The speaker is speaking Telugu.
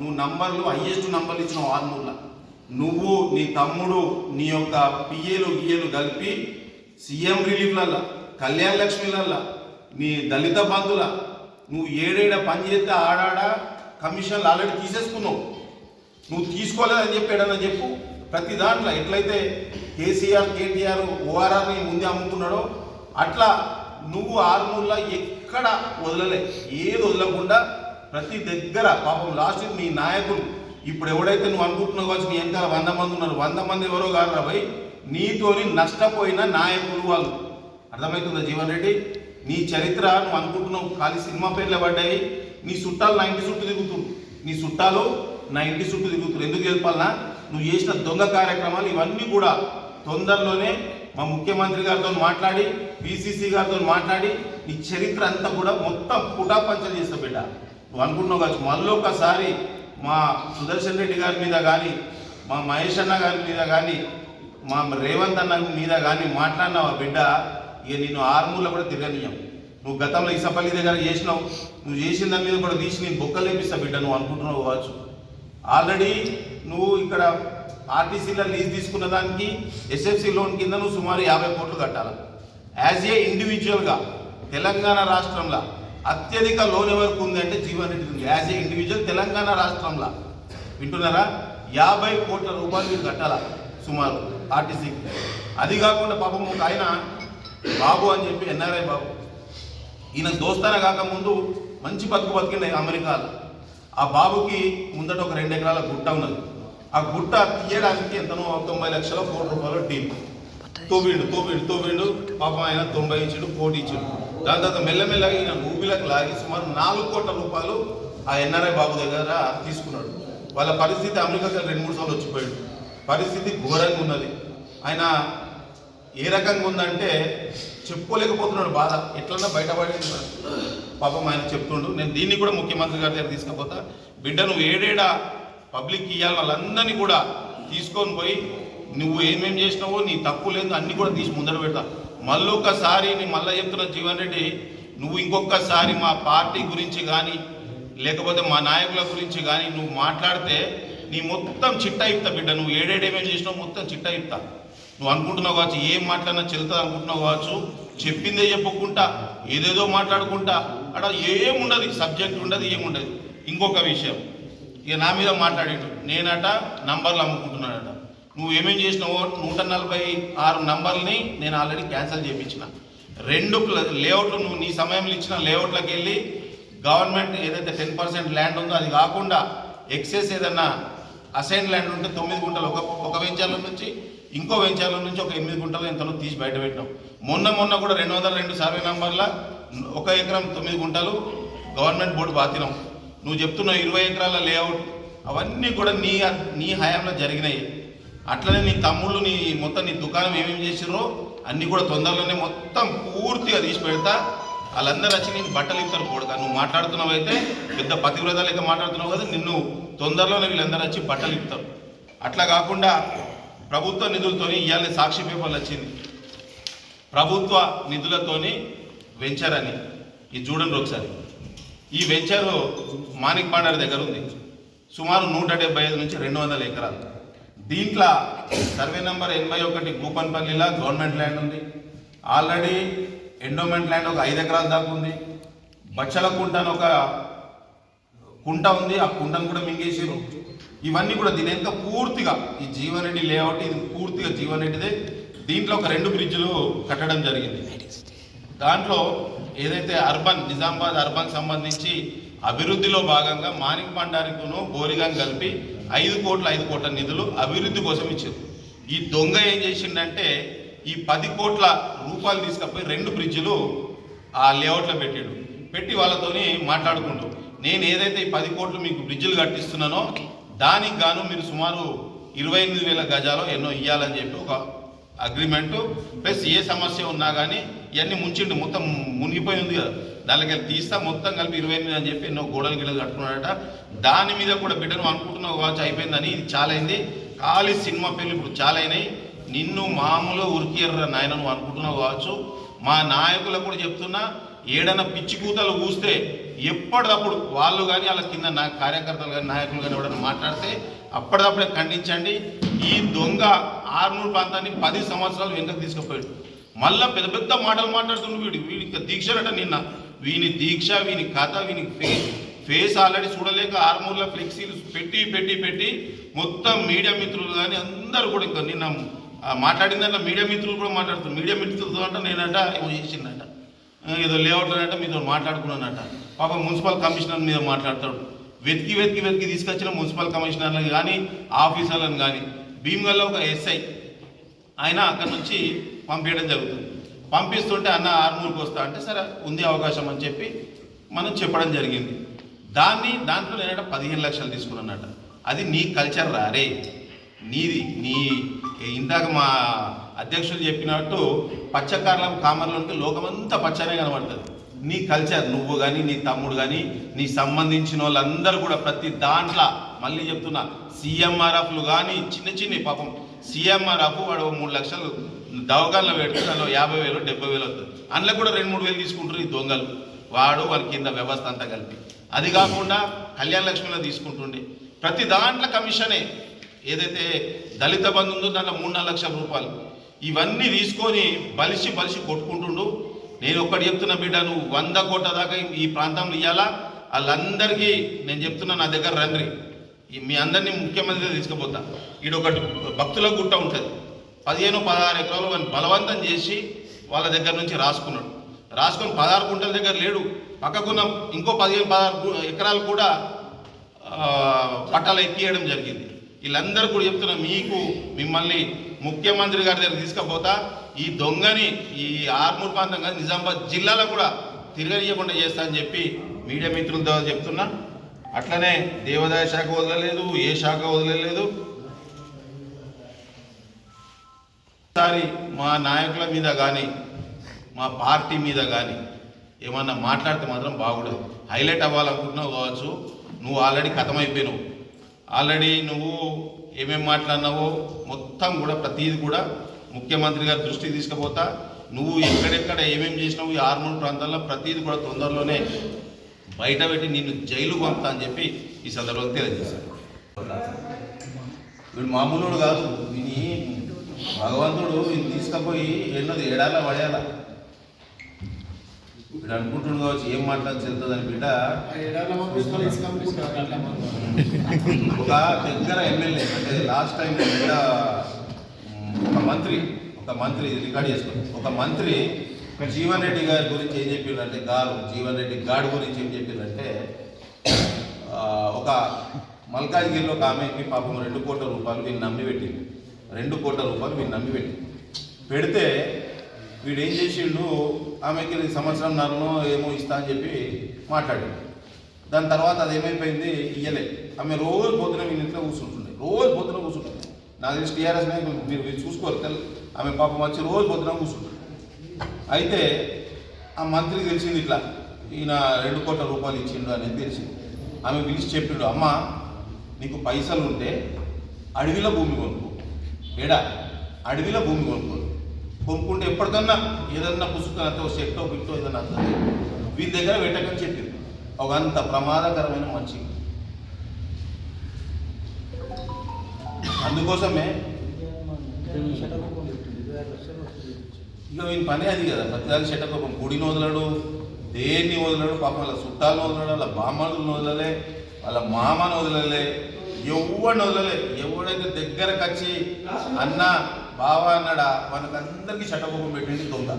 నువ్వు నంబర్లు హయ్యెస్ట్ నంబర్లు ఇచ్చినావు ఆర్మూర్లో నువ్వు నీ తమ్ముడు నీ యొక్క పిఏలు గిఏలు కలిపి సీఎం రిలీఫ్లల్లా కళ్యాణ లక్ష్మిలల్లా నీ దళిత బంధుల నువ్వు ఏడేడ పని చేస్తే ఆడాడ కమిషన్లు ఆల్రెడీ తీసేసుకున్నావు. నువ్వు తీసుకోలేదని చెప్పాడని చెప్పు. ప్రతి దాంట్లో ఎట్లయితే కేసీఆర్ కేటీఆర్ ఓఆర్ఆర్ని ముందే అమ్ముతున్నాడో అట్లా నువ్వు ఆరుమూల ఎక్కడ వదలలే. ఏది వదలకుండా ప్రతి దగ్గర పాపం లాస్ట్ నీ నాయకులు ఇప్పుడు ఎవడైతే నువ్వు అనుకుంటున్నావు కావచ్చు నీ వెనకాల వంద మంది ఉన్నారు వంద మంది ఎవరో కాదు రాబోయ్ నీతోని నష్టపోయిన నాయకులు వాళ్ళు. అర్థమవుతుందా జీవన్ రెడ్డి? నీ చరిత్ర నువ్వు అనుకుంటున్నావు ఖాళీ సినిమా పేర్లే పడ్డాయి. నీ చుట్టాలు నా ఇంటి చుట్టూ తిరుగుతున్నారు నీ చుట్టాలు నా ఇంటి చుట్టూ తిరుగుతున్నారు ఎందుకు చెప్పాలన్నా నువ్వు చేసిన దొంగ కార్యక్రమాలు ఇవన్నీ కూడా తొందరలోనే మా ముఖ్యమంత్రి గారితో మాట్లాడి పిసిసి గారితో మాట్లాడి నీ చరిత్ర అంతా కూడా మొత్తం పుటాపంచలు చేస్తా బిడ్డ. నువ్వు అనుకుంటున్నావు కావచ్చు. మళ్ళీ ఒకసారి మా సుదర్శన్ రెడ్డి గారి మీద కానీ మా మహేష్ అన్న గారి మీద కానీ మా రేవంత్ అన్న మీద కానీ మాట్లాడినావా బిడ్డ? ఇక నేను ఆర్మూల కూడా తిరగనీయం నువ్వు గతంలో ఇసపల్లి దగ్గర చేసినావు. నువ్వు చేసిన దాని మీద కూడా తీసి నేను బొక్కలు లేపిస్తా బిడ్డ. నువ్వు అనుకుంటున్నావు కావచ్చు. ఆల్రెడీ నువ్వు ఇక్కడ ఆర్టీసీలో లీజ్ తీసుకున్న దానికి ఎస్ఎఫ్సి లోన్ కింద నువ్వు సుమారు యాభై కోట్లు కట్టాలి? యాజ్ ఏ ఇండివిజువల్గా తెలంగాణ రాష్ట్రంలో అత్యధిక లోన్ ఎవరికి ఉంది అంటే జీవన్ రెడ్డి ఉంది. యాజ్ ఏ ఇండివిజువల్ తెలంగాణ రాష్ట్రంలో. వింటున్నారా? యాభై కోట్ల రూపాయలు మీరు కట్టాల? సుమారు. ఆర్టీసీకి అది కాకుండా పాపం ఒక ఆయన బాబు అని చెప్పి ఎన్ఆర్ఐ బాబు. ఈయన దోస్తాన కాకముందు మంచి బతుకు బతికినాయి అమెరికాలో. ఆ బాబుకి ముందట ఒక రెండు ఎకరాల గుట్ట ఉన్నది. ఆ గుట్ట తీయడానికి ఎంతనో తొంభై లక్షల కోటి రూపాయలు డీల్. తోవిండు తోబిండు తోవిండు పాపం ఆయన తొంభై ఇచ్చిండు కోటి ఇచ్చిండు. దాని తర్వాత మెల్లమెల్లగా ఈయన ఊబిలకు లాగి సుమారు నాలుగు కోట్ల రూపాయలు ఆ ఎన్ఆర్ఐ బాబు దగ్గర తీసుకున్నాడు. వాళ్ళ పరిస్థితి అమెరికాకి రెండు మూడు సార్లు వచ్చిపోయాడు. పరిస్థితి ఘోరంగా ఉన్నది. ఆయన ఏ రకంగా ఉందంటే చెప్పుకోలేకపోతున్నాడు బాధ. ఎట్లన్నా బయటపడి పాపం ఆయన చెప్తుండు. నేను దీన్ని కూడా ముఖ్యమంత్రి గారి దగ్గర తీసుకుపోతా. బిడ్డ నువ్వు ఏడేడా పబ్లిక్ ఇవ్వాలి వాళ్ళందరినీ కూడా తీసుకొని పోయి నువ్వు ఏమేం చేసినావో నీ తప్పు లేదు అన్ని కూడా తీసి ముందర పెడతా. మళ్ళీ ఒకసారి నేను మళ్ళీ చెప్తున్నా జీవన్ రెడ్డి నువ్వు ఇంకొకసారి మా పార్టీ గురించి కానీ లేకపోతే మా నాయకుల గురించి కానీ నువ్వు మాట్లాడితే నీ మొత్తం చిట్టా ఇప్తా బిడ్డ. నువ్వు ఏడేడేమేం చేసినావు మొత్తం చిట్టా ఇప్తా. నువ్వు అనుకుంటున్నావు కావచ్చు ఏం మాట్లాడినా చెల్తుంది అనుకుంటున్నావు కావచ్చు చెప్పిందే చెప్పుకుంటా ఏదేదో మాట్లాడుకుంటా. అక్కడ ఏముండదు సబ్జెక్ట్ ఉండదు ఏముండదు. ఇంకొక విషయం ఇక నా మీద మాట్లాడేటు నేనట నంబర్లు అమ్ముకుంటున్నాడట. నువ్వు ఏమేం చేసినావో నూట నలభై ఆరు నంబర్ని నేను ఆల్రెడీ క్యాన్సిల్ చేయించిన రెండు లేఅవుట్లు నువ్వు నీ సమయంలో ఇచ్చిన లేఅవుట్లకు వెళ్ళి గవర్నమెంట్ ఏదైతే టెన్ పర్సెంట్ ల్యాండ్ ఉందో అది కాకుండా ఎక్సెస్ ఏదన్నా అసైన్ ల్యాండ్ ఉంటే తొమ్మిది గుంటలు ఒక ఒక వెంచర్ల నుంచి ఇంకో వెంచర్ల నుంచి ఒక ఎనిమిది గుంటలు ఇంతలో తీసి బయట పెట్టినాం. మొన్న మొన్న కూడా రెండు వందల రెండు సర్వే నంబర్ల ఒక ఎకరం తొమ్మిది గుంటలు గవర్నమెంట్ బోర్డు బాతినాం. నువ్వు చెప్తున్న ఇరవై ఎకరాల లేఅవుట్ అవన్నీ కూడా నీ నీ హయాంలో జరిగినాయి. అట్లనే నీ తమ్ముళ్ళు నీ మొత్తం నీ దుకాణం ఏమేమి చేసిర్రో అన్నీ కూడా తొందరలోనే మొత్తం పూర్తిగా తీసి పెడతా. వాళ్ళందరూ వచ్చి నేను బట్టలు ఇస్తారు కొడుక. నువ్వు మాట్లాడుతున్నావు అయితే పెద్ద పతివ్రత లెక్క మాట్లాడుతున్నావు కదా నిన్ను తొందరలోనే వీళ్ళందరూ వచ్చి బట్టలు ఇస్తారు. అట్లా కాకుండా ప్రభుత్వ నిధులతోని ఇవాళ సాక్షి పేపర్లు వచ్చింది. ప్రభుత్వ నిధులతోని వెంచర్ అని. ఇది చూడండి ఒకసారి. ఈ వెంచర్ మాణిక్ బండారి దగ్గర ఉంది. సుమారు నూట డెబ్బై ఐదు నుంచి రెండు వందల ఎకరాలు. దీంట్లో సర్వే నెంబర్ ఎనభై ఒకటి కూపన్పల్లిలో గవర్నమెంట్ ల్యాండ్ ఉంది. ఆల్రెడీ ఎండోమెంట్ ల్యాండ్ ఒక ఐదు ఎకరాల దాకా ఉంది. బచ్చల కుంట అని ఒక కుంట ఉంది. ఆ కుంటను కూడా మింగేసారు ఇవన్నీ కూడా దీని ఎంత పూర్తిగా ఈ జీవనరెడ్డి లేఅవుట్ ఇది పూర్తిగా జీవనరెడ్డిదే. దీంట్లో ఒక రెండు బ్రిడ్జ్లు కట్టడం జరిగింది. దాంట్లో ఏదైతే అర్బన్ నిజామాబాద్ అర్బన్ సంబంధించి అభివృద్ధిలో భాగంగా మాణిక్ భండారికును బోరిగాన్ కలిపి ఐదు కోట్ల ఐదు కోట్ల నిధులు అభివృద్ధి కోసం ఇచ్చారు ఈ దొంగ ఏం చేసిండంటే ఈ పది కోట్ల రూపాయలు తీసుకపోయి రెండు బ్రిడ్జిలు ఆ లేఅవుట్లో పెట్టాడు. పెట్టి వాళ్ళతోని మాట్లాడుకుంటూ నేను ఏదైతే ఈ పది కోట్లు మీకు బ్రిడ్జిలు కట్టిస్తున్నానో దానికి గాను మీరు సుమారు ఇరవై ఎనిమిది వేల గజాలు ఎన్నో ఇవ్వాలని చెప్పి ఒక అగ్రిమెంటు ప్లస్ ఏ సమస్య ఉన్నా కానీ ఇవన్నీ ముంచిండు. మొత్తం మునిగిపోయి ఉంది కదా. దానికి తీస్తా మొత్తం కలిపి ఇరవై ఎనిమిది అని చెప్పి ఎన్నో గోడలు గిడలు కట్టుకున్నాడట. దాని మీద కూడా బిడ్డను అనుకుంటున్నావు కావచ్చు అయిపోయిందని ఇది చాలా అయింది ఖాళీ సినిమా పేర్లు ఇప్పుడు చాలా అయినాయి నిన్ను మామూలు ఉరికియర్ర నాయన నువ్వు అనుకుంటున్నావు కావచ్చు. మా నాయకులకు కూడా చెప్తున్నా ఏడైనా పిచ్చి కూతలు కూస్తే ఎప్పటికప్పుడు వాళ్ళు కానీ వాళ్ళ కింద నా కార్యకర్తలు కానీ నాయకులు కానీ ఎవరైనా మాట్లాడితే అప్పటికప్పుడే ఖండించండి. ఈ దొంగ ఆర్మూర్ ప్రాంతాన్ని పది సంవత్సరాలు వెనుకకు తీసుకుపోయాడు. మళ్ళీ పెద్ద పెద్ద మాటలు మాట్లాడుతుండు వీడు. వీడి దీక్షలట నిన్న. వీని దీక్ష వీని కథ వీని ఫేస్ ఫేస్ ఆల్రెడీ చూడలేక ఆర్మూర్ల ఫ్లెక్సీలు పెట్టి పెట్టి పెట్టి మొత్తం మీడియా మిత్రులు కానీ అందరూ కూడా ఇంకా నిన్న మాట్లాడిన దాంట్లో మీడియా మిత్రులు కూడా మాట్లాడుతున్నారు. మీడియా మిత్రులతో అంటే నేనంట ఏమో చేసిండట. ఏదో లేఅవుట్ అంట మీతో మాట్లాడుకున్నానట. పాప మున్సిపల్ కమిషనర్ మీద మాట్లాడతాడు. వెతికి వెతికి వెతికి తీసుకొచ్చిన మున్సిపల్ కమిషనర్లను కానీ ఆఫీసర్లను కానీ భీమ్గల్లో ఒక ఎస్ఐ ఆయన అక్కడి నుంచి పంపించడం జరుగుతుంది. పంపిస్తుంటే అన్న ఆర్మూర్కి వస్తా అంటే సరే ఉంది అవకాశం అని చెప్పి మనం చెప్పడం జరిగింది. దాన్ని దాంట్లో నేనట పదిహేను లక్షలు తీసుకున్నానట. అది నీ కల్చర్ రారే నీది నీ ఇందాక మా అధ్యక్షులు చెప్పినట్టు పచ్చకారం కామర్లు ఉంటే లోకమంతా పచ్చనే కనబడుతుంది. నీ కల్చర్ నువ్వు కానీ నీ తమ్ముడు కానీ నీ సంబంధించిన వాళ్ళందరూ కూడా ప్రతి దాంట్లో మళ్ళీ చెప్తున్నా సీఎంఆర్ఎఫ్లు కానీ చిన్న చిన్న పాపం సీఎంఆర్ఎఫ్ వాడు మూడు లక్షలు దవకాల్లో పెడితే దానిలో యాభై వేలు డెబ్బై వేలు అవుతుంది అందులో కూడా రెండు మూడు వేలు తీసుకుంటారు ఈ దొంగలు. వాడు వారి కింద వ్యవస్థ అంతా కలిపి. అది కాకుండా కళ్యాణ లక్ష్మిలో తీసుకుంటుండే. ప్రతి దాంట్లో కమిషనే. ఏదైతే దళిత బంధు ఉందో దాంట్లో మూడు నాలుగు లక్షల రూపాయలు. ఇవన్నీ తీసుకొని బలిసి బలిసి కొట్టుకుంటుండు. నేను ఒక్కటి చెప్తున్నా బిడ్డ నువ్వు వంద కోట్ల దాకా ఈ ప్రాంతంలో ఇవ్వాలా వాళ్ళందరికీ నేను చెప్తున్నా నా దగ్గర రండి. మీ అందరినీ ముఖ్యమంత్రి తీసుకుపోతా. ఈడొకటి భక్తుల గుట్ట ఉంటుంది. పదిహేను పదహారు ఎకరాలు వాడిని బలవంతం చేసి వాళ్ళ దగ్గర నుంచి రాసుకున్నాడు. రాసుకొని పదహారు గుంటల దగ్గర లేడు. పక్కకున్న ఇంకో పదిహేను పదహారు ఎకరాలు కూడా పట్టాలు ఎక్కియడం జరిగింది. వీళ్ళందరూ కూడా చెప్తున్నా మీకు మిమ్మల్ని ముఖ్యమంత్రి గారి దగ్గర తీసుకుపోతా. ఈ దొంగని ఈ ఆర్మూర్ ప్రాంతం కానీ నిజామాబాద్ జిల్లాలో కూడా తిరగనీయకుండా చేస్తా అని చెప్పి మీడియా మిత్రులతో చెప్తున్నా. అట్లనే దేవాదాయ శాఖ వదలలేదు ఏ శాఖ వదలలేదు. ఒకసారి మా నాయకుల మీద కానీ మా పార్టీ మీద కానీ ఏమన్నా మాట్లాడితే మాత్రం బాగుండదు. హైలైట్ అవ్వాలనుకుంటున్నావు కావచ్చు నువ్వు ఆల్రెడీ కథమైపోయినావు. ఆల్రెడీ నువ్వు ఏమేమి మాట్లాడినావో మొత్తం కూడా ప్రతిదీ కూడా ముఖ్యమంత్రి గారి దృష్టికి తీసుకుపోతా. నువ్వు ఎక్కడెక్కడ ఏమేమి చేసినావు ఈ ఆర్మూర్ ప్రాంతాల్లో ప్రతిదీ కూడా తొందరలోనే బయట పెట్టి నిన్ను జైలు పంపుతా అని చెప్పి ఈ సందర్భంగా తెలియజేశాను. వీడు మామూలు కాదు విని భగవంతుడు వీళ్ళు తీసుకుపోయి ఎన్నోది? ఏడాల పడేయాల? వీడు అనుకుంటుడు కావచ్చు ఏం మాట్లాడి చెల్తుందని బిడ్డ. ఒక దగ్గర ఎమ్మెల్యే అంటే లాస్ట్ టైం బిడ్డ ఒక మంత్రి ఒక మంత్రి ఇది రికార్డ్ చేసుకోండి ఒక మంత్రి జీవన్ రెడ్డి గారి గురించి ఏం చెప్పిందంటే గారు జీవన్ రెడ్డి గాడి గురించి ఏం చెప్పిందంటే ఒక మల్కాజ్గిరిలో ఒక ఆమెకి పాపం రెండు కోట్ల రూపాయలు వీళ్ళు నమ్మి పెట్టింది. రెండు కోట్ల రూపాయలు మీరు నమ్మి పెట్టి. పెడితే వీడు ఏం చేసిండు? ఆమెకి సంవత్సరం నరనో ఏమో ఇస్తా అని చెప్పి మాట్లాడాడు. దాని తర్వాత అది ఏమైపోయింది ఇయ్యలే. ఆమె రోజు పొద్దున మీ ఇంట్లో కూర్చుంటుండే. రోజు పొద్దున కూర్చుంటుంది నాకు తెలిసి టీఆర్ఎస్ నాయకులు మీరు మీరు చూసుకోరు తెలు. ఆమె పాపం వచ్చి రోజు పొద్దున కూర్చుంటుంది అయితే ఆ మంత్రికి తెలిసింది ఇట్లా ఈయన రెండు కోట్ల రూపాయలు ఇచ్చిండు అనేది తెలిసింది. ఆమె పిలిచి చెప్పిండు అమ్మ నీకు పైసలు ఉంటే అడవిలో భూమి కొనుక్కో. ఎడ అడవిలో భూమి కొనుక్కో కొనుక్కుంటే ఎప్పటికన్నా ఏదన్నా పుస్తకం చెట్టో బిట్టో ఏదన్నా వస్తుంది వీరి దగ్గర పెట్టకని చెప్పింది ఒక అంత ప్రమాదకరమైన మంచి. అందుకోసమే ఇక వీని పని అది కదా. ప్రతిదాని శటకోపం. గుడిని వదలడు దేన్ని వదలడు పాపం వాళ్ళ చుట్టాలను వదలడు వాళ్ళ బామ్మలను వదలలే వాళ్ళ మామను వదలలే ఎవడిని వదలలే. ఎవడైతే దగ్గరకు వచ్చి అన్న బావా అన్నాడా వాళ్ళకందరికీ చెట్టకోపం పెట్టింది దొంగ.